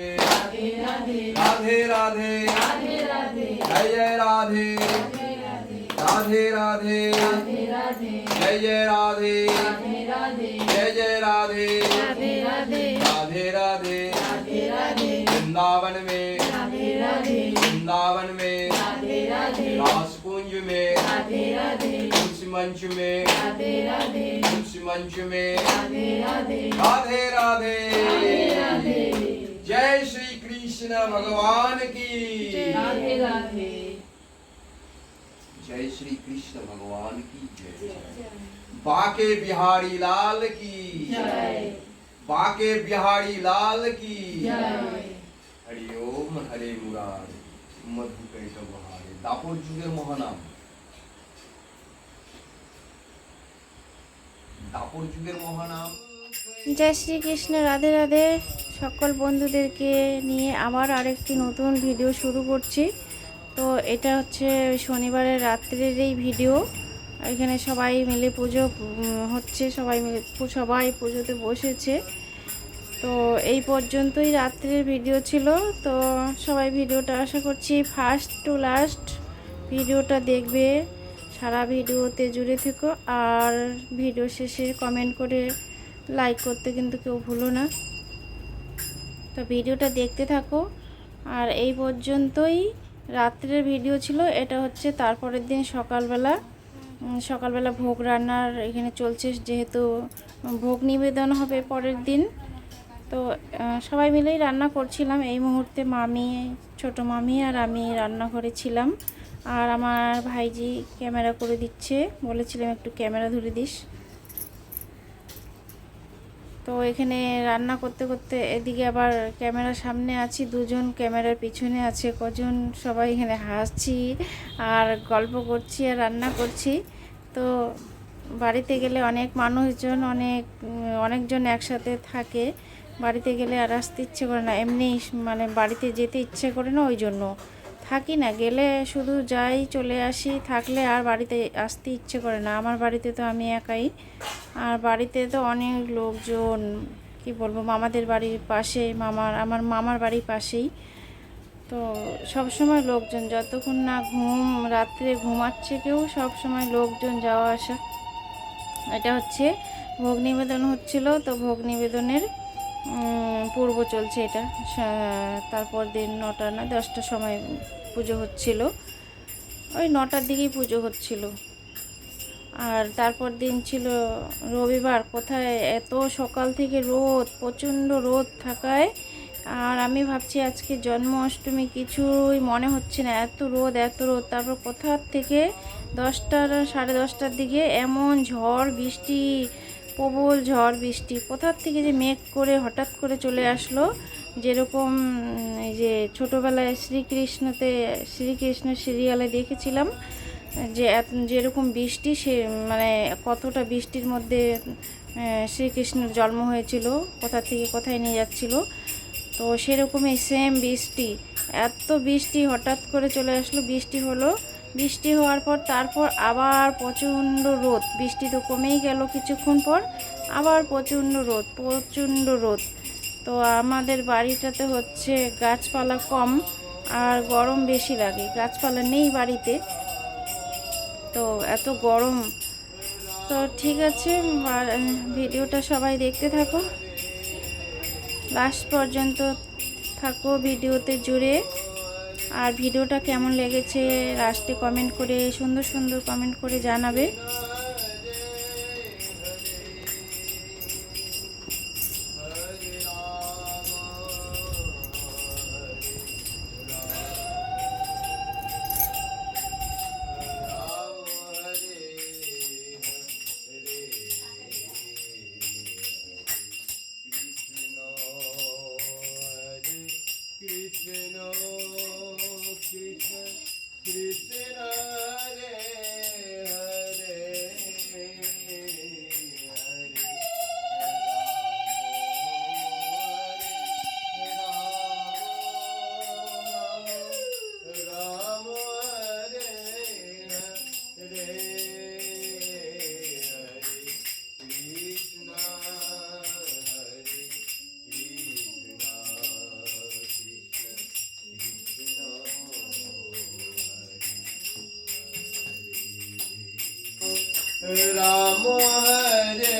राधे राधे जय जय राधे राधे राधे जय जय राधे जय जय राधे राधे राधे वृंदावन में वृंदावन में रासकुंज में तुलसी मंच में तुलसी मंच में राधे राधे जय श्री कृष्ण भगवान की जय श्री कृष्ण भगवान की जय बाके बिहारी लाल की बाके बिहारी लाल की হরি ওম হরে মুরার মধু কৈতব হারে দাপর যুগের মহানাম দাপর যুগের মহানাম জয় শ্রীকৃষ্ণ রাধে রাধে সকল বন্ধুদেরকে নিয়ে আবার আরেকটি নতুন ভিডিও শুরু করছি। তো এটা হচ্ছে শনিবারের রাত্রের এই ভিডিও। এখানে সবাই মিলে পুজো হচ্ছে সবাই মিলে, সবাই পুজোতে বসেছে। তো এই পর্যন্তই রাত্রের ভিডিও ছিল। তো সবাই ভিডিওটা আশা করছি ফার্স্ট টু লাস্ট ভিডিওটা দেখবে। সারা ভিডিওতে জুড়ে থেকো। আর ভিডিও শেষে কমেন্ট করে লাইক করতে কিন্তু কেউ ভুলো না। তো ভিডিওটা দেখতে থাকো। আর এই পর্যন্তই রাত্রের ভিডিও ছিল। এটা হচ্ছে তারপরের দিন সকালবেলা। সকালবেলা ভোগ রান্নার এখানে চলছে, যেহেতু ভোগ নিবেদন হবে পরের দিন। তো সবাই মিলেই রান্না করছিলাম। এই মুহূর্তে মামি, ছোট মামি আর আমি রান্নাঘরে ছিলাম। আর আমার ভাইজি ক্যামেরা করে দিচ্ছে। বলেছিলাম একটু ক্যামেরা ধরে দিস। তো এখানে রান্না করতে করতে এদিকে আবার ক্যামেরার সামনে আছি, দুজন ক্যামেরার পিছনে আছে, কজন সবাই এখানে হাসছি আর গল্প করছি আর রান্না করছি। তো বাড়িতে গেলে অনেক মানুষজন, অনেক, অনেকজন একসাথে থাকে। বাড়িতে গেলে আর আসতে ইচ্ছে করে না। এমনি মানে বাড়িতে যেতে ইচ্ছে করে না ওই জন্য। থাকি না, গেলে শুধু যাই, চলে আসি, থাকলে আর বাড়িতে আসতে ইচ্ছে করে না। আমার বাড়িতে তো আমি একাই। আর বাড়িতে তো অনেক লোকজন, কি বলব, মামাদের বাড়ির পাশে, মামার, আমার মামার বাড়ির পাশেই। তো সব সময় লোকজন, যতক্ষণ না ঘুম, রাত্রে ঘুমাচ্ছে কেউ, সব সময় লোকজন যাওয়া আসা। এটা হচ্ছে ভোগ নিবেদন হচ্ছিল, তো ভোগ নিবেদনের পূর্ব চলছে এটা। তারপর দিন নটা না, দশটার সময় পুজো হচ্ছিল। ওই নটার দিকেই পুজো হচ্ছিল। আর তারপর দিন ছিল রবিবার। কোথায় এত সকাল থেকে রোদ, প্রচণ্ড রোদ থাকায়। আর আমি ভাবছি আজকে জন্মাষ্টমী, কিছুই মনে হচ্ছে না। এত রোদ এত রোদ। তারপর কোথার থেকে দশটার, সাড়ে দশটার দিকে এমন ঝড়, বৃষ্টি প্রবল ঝড় বৃষ্টি। কোথার থেকে যে মেঘ করে হঠাৎ করে চলে আসলো, যেরকম এই যে ছোটোবেলায় শ্রীকৃষ্ণতে, শ্রীকৃষ্ণ সিরিয়ালে দেখেছিলাম, যে যেরকম বৃষ্টি, সে মানে কতটা বৃষ্টির মধ্যে শ্রীকৃষ্ণের জন্ম হয়েছিল কোথা থেকে কোথায় নিয়ে যাচ্ছিল, তো সেরকমই সেম বৃষ্টি। এত বৃষ্টি হঠাৎ করে চলে আসলো, বৃষ্টি হলো বৃষ্টি হওয়ার পর, তারপর আবার প্রচণ্ড রোদ। বৃষ্টি তো কমেই গেল কিছুক্ষণ পর, আবার প্রচণ্ড রোদ প্রচণ্ড রোদ। তো আমাদের বাড়িটাতে হচ্ছে গাছপালা কম আর গরম বেশি লাগে। গাছপালা নেই বাড়িতে। তো এত গরম। তো ঠিক আছে ভিডিওটা সবাই দেখতে থাকো। লাস্ট পর্যন্ত থাকো ভিডিওতে জুড়ে। আর ভিডিওটা কেমন লেগেছে লাস্টে কমেন্ট করে সুন্দর সুন্দর কমেন্ট করে জানাবে। 南无阿弥陀佛。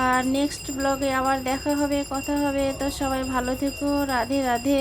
আর নেক্সট ব্লগে আবার দেখা হবে কথা হবে। তো সবাই ভালো থেকো রাধে রাধে।